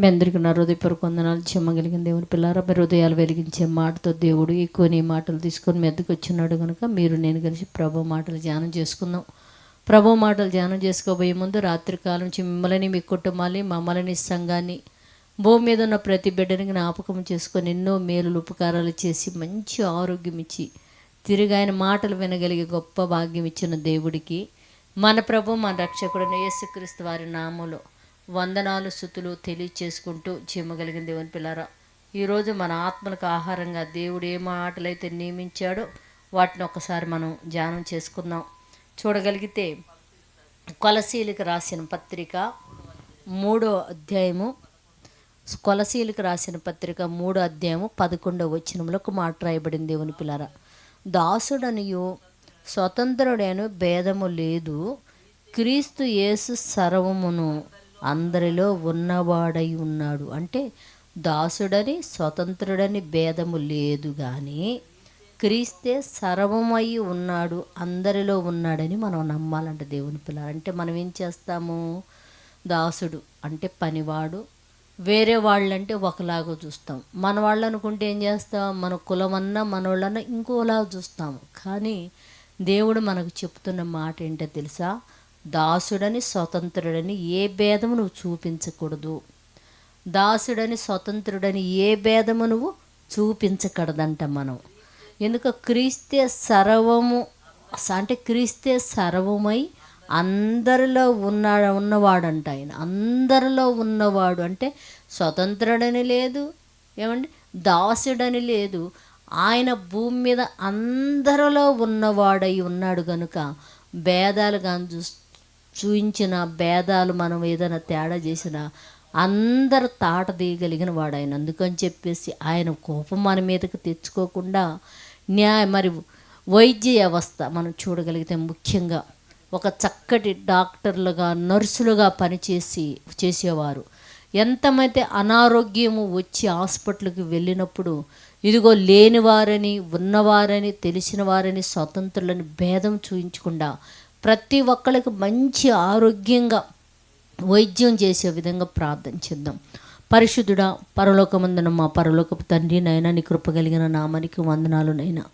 మీ అందరికీ నా హృదయపూర్వక వందనాలు. చెమ్మగలిగిన దేవుని పిల్లారా మీ హృదయాలు వెలిగించే మాటతో దేవుడు ఎక్కువ నీ మాటలు తీసుకొని మీ ఎద్దకు వచ్చినాడు కనుక మీరు నేను కలిసి ప్రభు మాటలు ధ్యానం చేసుకుందాం. ప్రభు మాటలు ధ్యానం చేసుకోబోయే ముందు రాత్రికాలం నుంచి మిమ్మల్ని మీ కుటుంబాన్ని మమ్మల్ని సంఘాన్ని భూమి మీద ఉన్న ప్రతి బిడ్డని జ్ఞాపకం చేసుకొని ఎన్నో మేలులు ఉపకారాలు చేసి మంచి ఆరోగ్యం ఇచ్చి తిరిగి ఆయన మాటలు వినగలిగే గొప్ప భాగ్యం ఇచ్చిన దేవుడికి మన ప్రభు మన రక్షకుడు యేసుక్రీస్తు వారి నామలో వందనాలు స్థుతులు తెలియచేసుకుంటూ చిమ్మగలిగిన దేవుని పిల్లారా. ఈరోజు మన ఆత్మలకు ఆహారంగా దేవుడు ఏ మాటలైతే నియమించాడో వాటిని ఒకసారి మనం ధ్యానం చేసుకుందాం. చూడగలిగితే కొలసీలకు రాసిన పత్రిక మూడో అధ్యాయము కొలసీలకు రాసిన పత్రిక మూడో అధ్యాయము పదకొండవ వచనంలో ఒక మాట రాయబడింది దేవుని పిల్లర. దాసుడనియు స్వతంత్రుడైన భేదము లేదు క్రీస్తు యేసు సర్వమును అందరిలో ఉన్నవాడై ఉన్నాడు. అంటే దాసుడని స్వతంత్రుడని భేదము లేదు కానీ క్రీస్తే సర్వమై ఉన్నాడు అందరిలో ఉన్నాడని మనం నమ్మాలంట దేవుని పిల్లలు. అంటే మనం ఏం చేస్తాము? దాసుడు అంటే పనివాడు. వేరే వాళ్ళంటే ఒకలాగా చూస్తాం. మన వాళ్ళు అనుకుంటే ఏం చేస్తాం? మన కులమన్నా మన వాళ్ళన్నా ఇంకోలాగా చూస్తాము. కానీ దేవుడు మనకు చెప్తున్న మాట ఏంటో తెలుసా? దాసుడని స్వతంత్రుడని ఏ భేదము నువ్వు చూపించకూడదు. దాసుడని స్వతంత్రుడని ఏ భేదము నువ్వు చూపించకూడదంట మనం. ఎందుక క్రీస్తే సర్వము అంటే క్రీస్తే సర్వమై అందరిలో ఉన్న ఉన్నవాడంట ఆయన. అందరిలో ఉన్నవాడు అంటే స్వతంత్రుడని లేదు ఏమండి? దాసుడని లేదు. ఆయన భూమి మీద అందరిలో ఉన్నవాడై ఉన్నాడు కనుక భేదాలు కానీ చూ చూయించిన భేదాలు మనం ఏదైనా తేడా చేసినా అందరు తాట తీయగలిగిన వాడు ఆయన. అందుకని చెప్పేసి ఆయన కోపం మన మీదకి తెచ్చుకోకుండా న్యాయ మరి వైద్య వ్యవస్థ మనం చూడగలిగితే ముఖ్యంగా ఒక చక్కటి డాక్టర్లుగా నర్సులుగా పనిచేసి చేసేవారు. ఎంతమైతే అనారోగ్యము వచ్చి హాస్పిటల్కి వెళ్ళినప్పుడు ఇదిగో లేనివారని ఉన్నవారని తెలిసిన వారని స్వతంత్రులని భేదం చూయించకుండా ప్రతి ఒక్కరికి మంచి ఆరోగ్యంగా వైద్యం చేసే విధంగా ప్రార్థన చేద్దాం. పరిశుద్ధుడా పరలోకమందున మా పరలోకపు తండ్రి నైనా నీ కృప కలిగిన నామానికి వందనాలు నైనా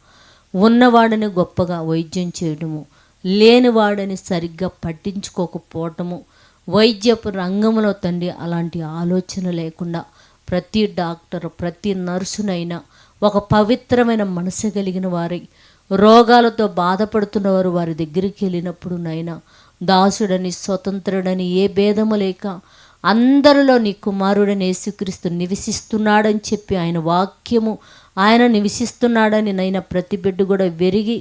ఉన్నవాడిని గొప్పగా వైద్యం చేయడము లేనివాడని సరిగ్గా పట్టించుకోకపోవటము వైద్యపు రంగంలో తండ్రి అలాంటి ఆలోచన లేకుండా ప్రతి డాక్టర్ ప్రతి నర్సునైనా ఒక పవిత్రమైన మనసు కలిగిన వారి రోగాలతో బాధపడుతున్నవారు వారి దగ్గరికి వెళ్ళినప్పుడు నైనా దాసుడని స్వతంత్రుడని ఏ భేదము లేక అందరిలో నీ కుమారుడని యేసుక్రీస్తు నివసిస్తున్నాడని చెప్పి ఆయన వాక్యము ఆయన నివసిస్తున్నాడని నైనా ప్రతి బిడ్డ కూడా వెరిగి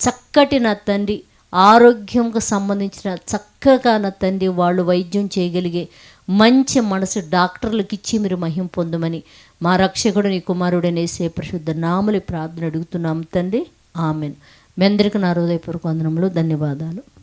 చక్కటి నా తండ్రి ఆరోగ్యంకు సంబంధించిన చక్కగా నా తండ్రి వాళ్ళు వైద్యం చేయగలిగే మంచి మనసు డాక్టర్లకు ఇచ్చి మీరు మహిం పొందమని మా రక్షకుడు నీ కుమారుడనే సే పరిశుద్ధ నామలి ప్రార్థన అడుగుతున్నాం తండ్రి. ఆమెన్. మీ అందరికీ నా హృదయపూర్వక వందనములు ధన్యవాదాలు.